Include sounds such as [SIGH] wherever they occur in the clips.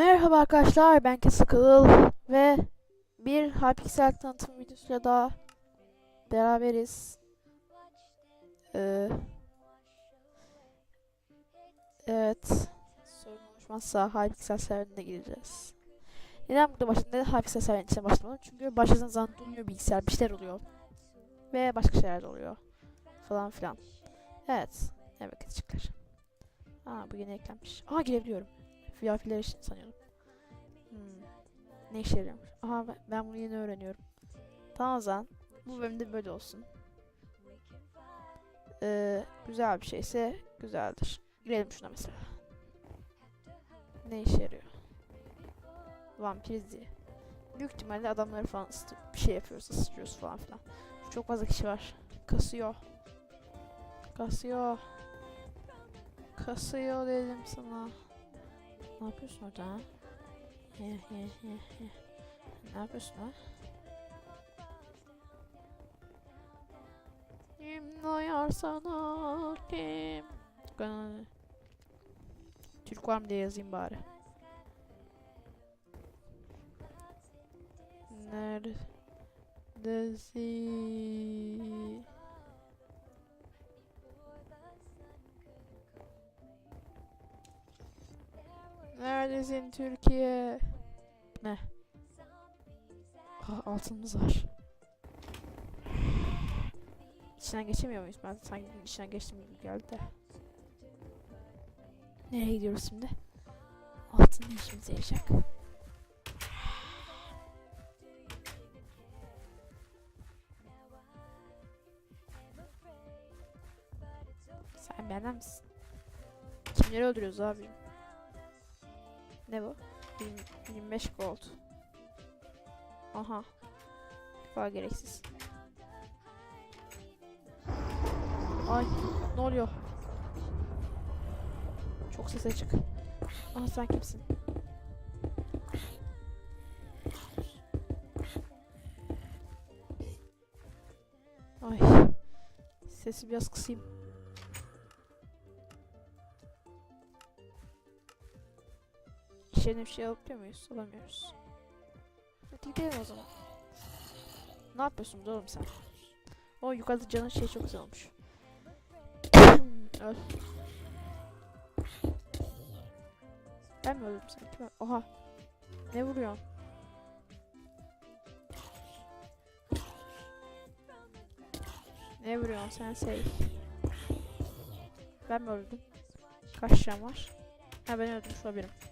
Merhaba arkadaşlar, ben Kesakıl ve bir Hypixel tanıtım videosuyla daha beraberiz. Ee, evet, sorun oluşmazsa Hypixel serverine gireceğiz. Neden burada başladım? Neden Hypixel serverinin içine başlamadım? Çünkü başladığın zaman durmuyor bilgisayar, bir şeyler oluyor. Ve başka şeyler de oluyor. Falan filan. Evet, evet çıkar. Aa bu yeni eklenmiş. Aa girebiliyorum. VIP'ler için sanıyordum. Hmm. Ne işe yarıyormuş? Aha ben- bunu yeni öğreniyorum. Tamam o. Bu bölümde böyle olsun. Ee, güzel bir şeyse güzeldir. Girelim şuna mesela. Ne işe yarıyor? Vampiriz diye. Büyük ihtimalle adamları falan bir şey yapıyoruz, ısıtıyoruz falan filan. Çok fazla kişi var. Kasıyor. Kasıyor. Kasıyor dedim sana. Ne yapıyorsun orada? He he he he. Ne yapıyorsun ha? Kim doyar sana kim? Türk var mı diye yazayım bari. Neredesin? Neredesin Türkiye? Ne? Aa, altınımız var. İçinden geçemiyor muyuz? Ben sanki içinden geçtim gibi geldi de. Nereye gidiyoruz şimdi? Altın işimize yarayacak? Sen benden misin? Kimleri öldürüyoruz abi? Ne bu? 20 25 gold. Aha. Daha gereksiz. Ay ne oluyor? Çok ses açık. Aha sen kimsin? Ay. Sesi biraz kısayım. İçerine bir şey alabiliyor muyuz? Alamıyoruz. Hadi gidelim o zaman. Ne yapıyorsun oğlum sen? O yukarıda canın şey çok güzel olmuş. [COUGHS] Öl. Ben mi öldüm sen? Oha. Ne vuruyorsun? Ne vuruyorsun sen şey? Ben mi öldüm? Kaç can var? Ha ben öldüm şu. Hmm,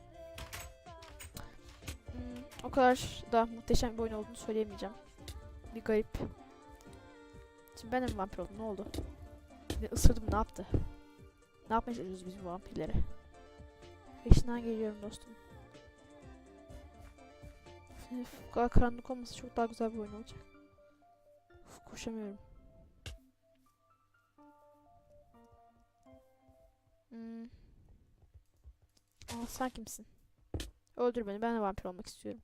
o kadar da muhteşem bir oyun olduğunu söyleyemeyeceğim. Bir garip. Şimdi ben de mi vampir oldum? Ne oldu? Ne ısırdım ne yaptı? Ne yapmaya çalışıyoruz biz bu vampirlere? Peşinden geliyorum dostum. Bu kadar karanlık olması çok daha güzel bir oyun olacak. Uf, koşamıyorum. Hmm. Aa, sen kimsin? Öldür beni. Ben de vampir olmak istiyorum.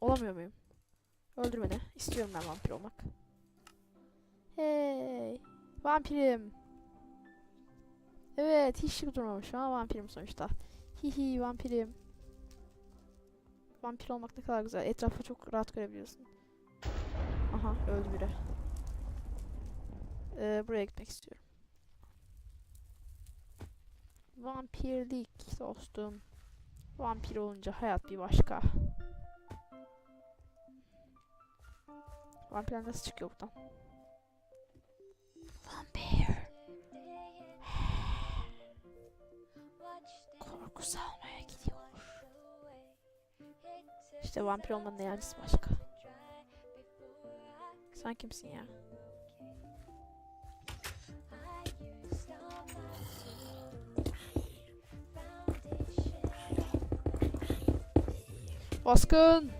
Olamıyor muyum? Öldür beni. İstiyorum ben vampir olmak. Hey. Vampirim. Evet. Hiç şık durmamış ama vampirim sonuçta. Hihi vampirim. Vampir olmak ne kadar güzel. Etrafı çok rahat görebiliyorsun. Aha öldü biri. Ee, buraya gitmek istiyorum. Vampirlik dostum. Vampir olunca hayat bir başka. Vampirler nasıl çıkıyor buradan? Vampir. Korku salmaya gidiyor. İşte vampir olmanın eğlencesi başka. Sen kimsin ya? Baskın!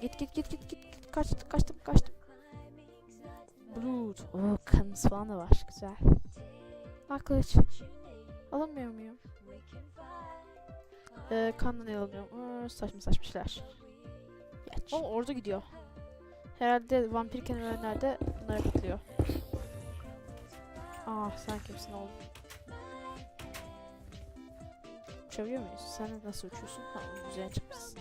Git git git git git git kaçtım kaçtım kaçtım. Blood. Oo kanımız falan da var. Güzel. Ha kılıç. Alamıyor muyum? Ee, kanla ne alamıyorum? Ee, saçma saçma şeyler. Geç. O orada gidiyor. Herhalde vampir kelimeler de bunlara katılıyor. Ah sen kimsin oğlum? uçabiliyor muyuz? Sen nasıl uçuyorsun? Ha üzerine çıkmışsın.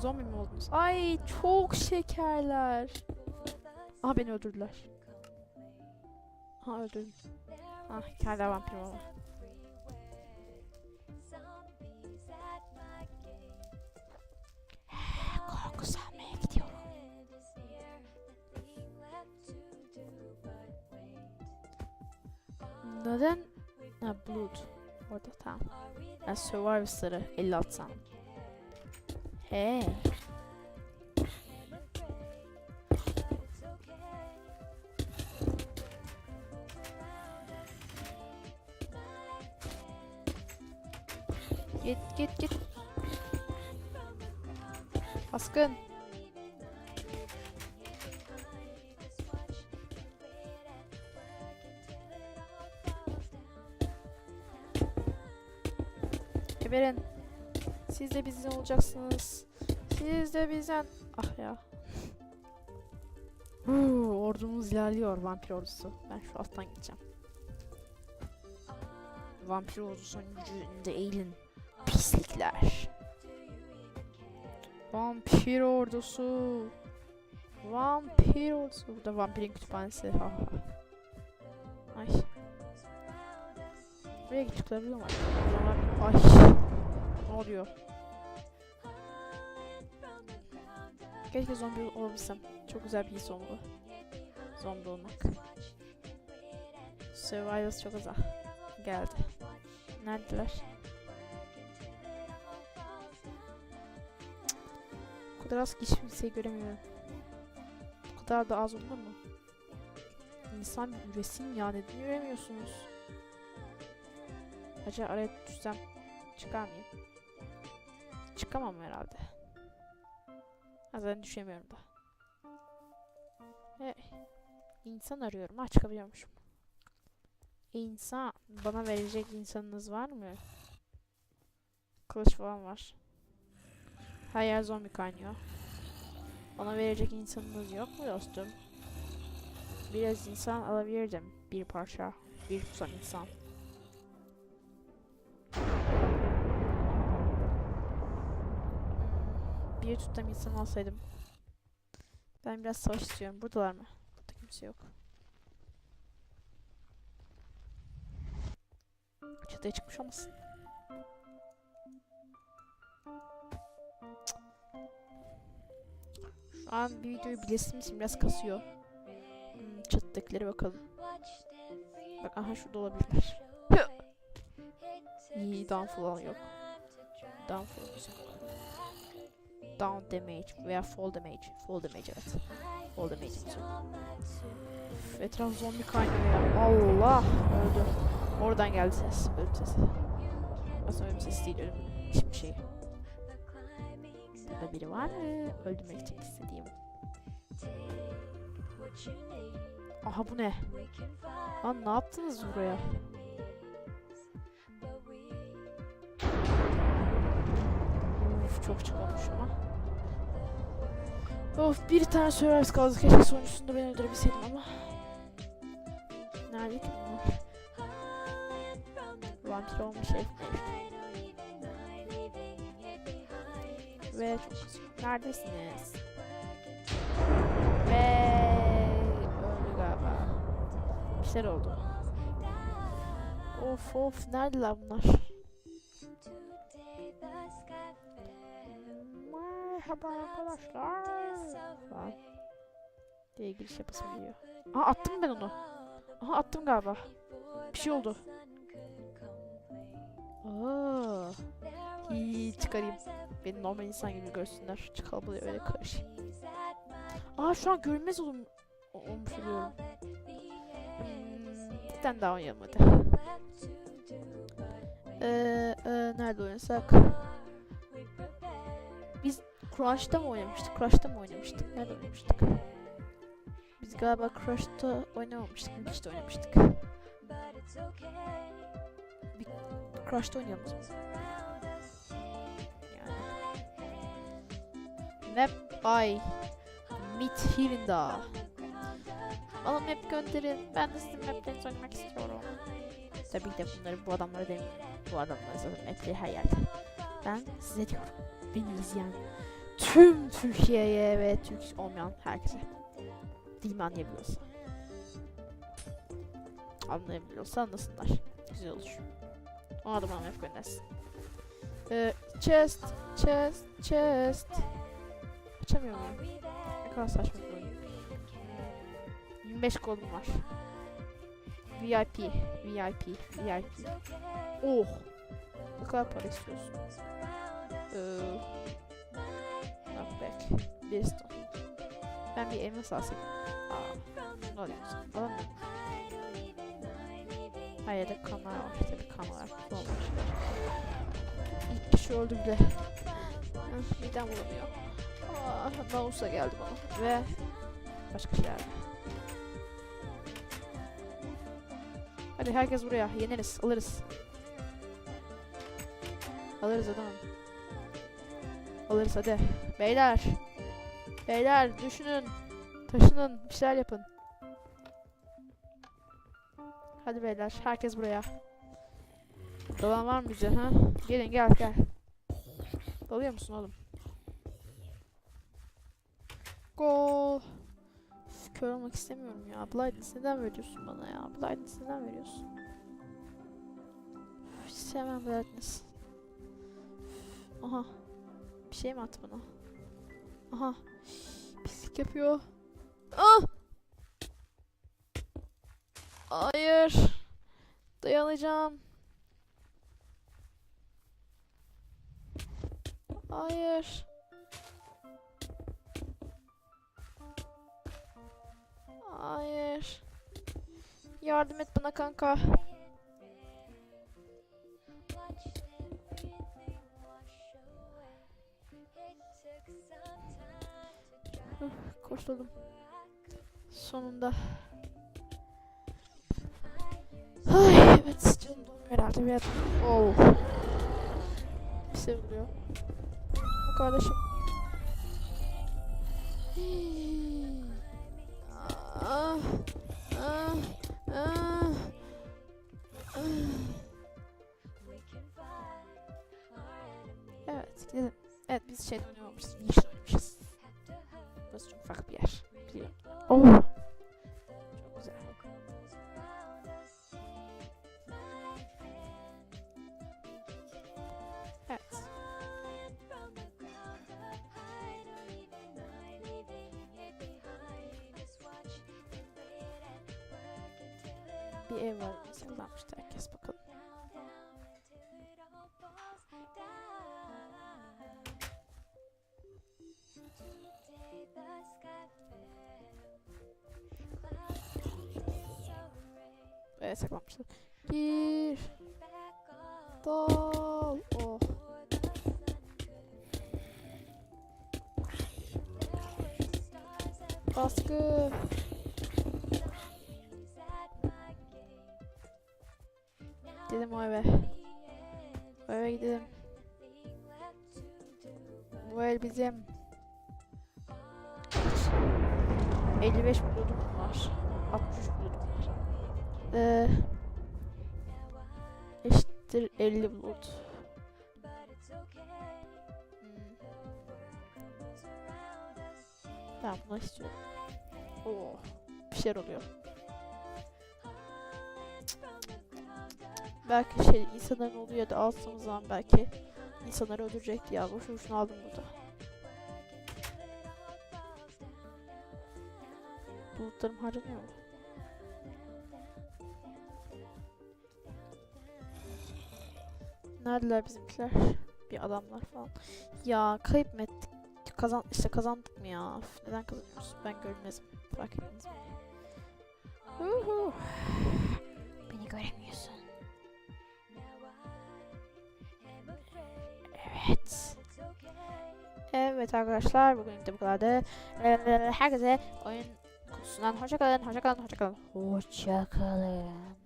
Zombi mi oldunuz? Ay çok şekerler. Aha beni öldürdüler. Ha öldürdüm. Ah hala vampir gidiyorum. Neden? Ha Blood. Orada tamam. Ben Survivor sarı 50 atsam. He. Git git git. Baskın. Geberin. Siz de bizden olacaksınız. Siz de bizden. Ah ya. Huu, ordumuz ilerliyor vampir ordusu. Ben şu alttan gideceğim. Vampir ordusunun gücünde eğilin. Pislikler. Vampir ordusu. Vampir ordusu. Burada vampirin kütüphanesi. Ha ha. Ay. Buraya çıkabiliyor mu? Ay. Ne oluyor? Keşke zombi olabilsem. Çok güzel bir his olmalı. Zombi olmak. Survivors çok azal. Geldi. Neredeler? Bu kadar az kişi kimseyi göremiyorum. Bu kadar da az olur mu? İnsan üresin ya neden üremiyorsunuz? Acaba araya düşsem çıkar mıyım? Çıkamam herhalde. Zaten düşemiyorum da. Hey. İnsan arıyorum. Ha çıkabiliyormuşum. İnsan. Bana verecek insanınız var mı? Kılıç falan var. Her yer zombi kaynıyor. Bana verecek insanınız yok mu dostum? Biraz insan alabilirdim. Bir parça. Bir tutam insan. Bir tutam insan alsaydım. Ben biraz savaş istiyorum. Buradalar mı? Burada kimse yok. Çatıya çıkmış olmasın? Şu an bir videoyu bilesim için biraz kasıyor. Hmm, çatıdakilere bakalım. Bak aha şurada olabilirler. İyi downfall yok. Downfall yok. Down damage veya fall damage. Fall damage evet. Fall damage Etraf zombi kaynıyor. Allah öldü. Oradan geldi ses. Ölüm sesi. Aslında ölüm sesi değil ölüm. Hiçbir şey. Burada biri var mı? Öldürmek için istediğim. Aha bu ne? Lan ne yaptınız buraya? Çok çıkmamış ama. Of bir tane Survivors kaldı. Keşke sonuncusunda ben öldürebilseydim ama. Nerede ki bunlar? Vampir olmuş herif. Ve. Neredesiniz? Ve öldü galiba. Bir şeyler oldu. Of of neredeler bunlar? Merhaba arkadaşlar. Falan. Diye giriş yapasım geliyor. Aha attım ben onu. Aha attım galiba. Bir şey oldu. Aa. İyi çıkarayım. Beni normal insan gibi görsünler. Çıkalım buraya öyle karışayım. Aa şu an görünmez olum olmuş oluyorum. Hmm, bir tane daha oynayalım hadi. Ee, e, nerede oynasak? Biz Crush'ta mı oynamıştık? Crush'ta mı oynamıştık? Nerede oynamıştık? Biz galiba Crush'ta oynamamıştık. Müthiş'te oynamıştık. Bir Crush'ta oynayalım. Yani. Map by Midhilda. Bana map gönderin. Ben de sizin maplerinizi oynamak istiyorum. Tabii ki de bunları bu adamlara demiyorum. Bu adamlar zaten mapleri her yerde. Ben size diyorum. Beni izleyen tüm Türkiye'ye ve Türk olmayan herkese. Dilimi anlayabiliyorsa. Anlayabiliyorsa anlasınlar. Güzel olur. O adam bana map göndersin. Ee, chest, chest, chest. Açamıyor muyum? Ne kadar saçma bir oyun. 25 kolum var. VIP, VIP, VIP. Oh! Ne kadar para istiyorsun? Ee, knockback. Bir stone. Ben bir elmas alsaydım. Aa, ne alayım? Alamıyorum. Her yerde kamera var. Tabii kamera kullanmış. İlk kişi öldü bile. Midem bulamıyor. Ah, Nausa geldi bana. Ve başka şeyler. Hadi herkes buraya. Yeneriz. Alırız. Alırız adamım. Alırız hadi. Beyler. Beyler düşünün. Taşının. Bir şeyler yapın. Hadi beyler. Herkes buraya. Dalan var mı bize ha? Gelin gel gel. Dalıyor musun oğlum? Gol. Kör olmak istemiyorum ya. Blindness neden veriyorsun bana ya? Blindness neden veriyorsun? Hiç sevmem Blindness. Aha. Bir şey mi attı bana? Aha. Pislik yapıyor. Ah! Hayır. Dayanacağım. Hayır. Hayır. Yardım et bana kanka. Kurtuldum. Sonunda. Ay evet canım herhalde bir Oh. Bir şey oluyor. Bu kardeşim. Evet gidelim. Evet biz şey oynamamışız. Burası çok farklı bir yer. Biliyorum. Oh. Çok güzel. Evet. Bir ev var. Saklanmıştı herkes bakalım. Evet saklanmışlar. Gir. Dal. Oh. Baskı. Gidelim o eve. O eve gidelim. Bu ev bizim. 55 buludum var. 63 buludum Ee, eşittir 50 bulut. Hmm. Ben bunu istiyorum. Oo, bir şeyler oluyor. Belki şey insanların olduğu yerde aldığımız zaman belki insanları öldürecekti ya. Boşu boşuna aldım burada. Bulutlarım harcanıyor mu? Neredeler bizimkiler? Bir adamlar falan. Ya kayıp mı ettik? Kazan işte kazandık mı ya? Üf, neden kazanıyoruz? Ben görmezim. Fark ettiniz mi? Beni göremiyorsun. Evet. Evet. Arkadaşlar bugün de bu kadardı. Ee, Herkese oyun kutusundan hoşçakalın, hoşçakalın, hoşçakalın. Hoşçakalın.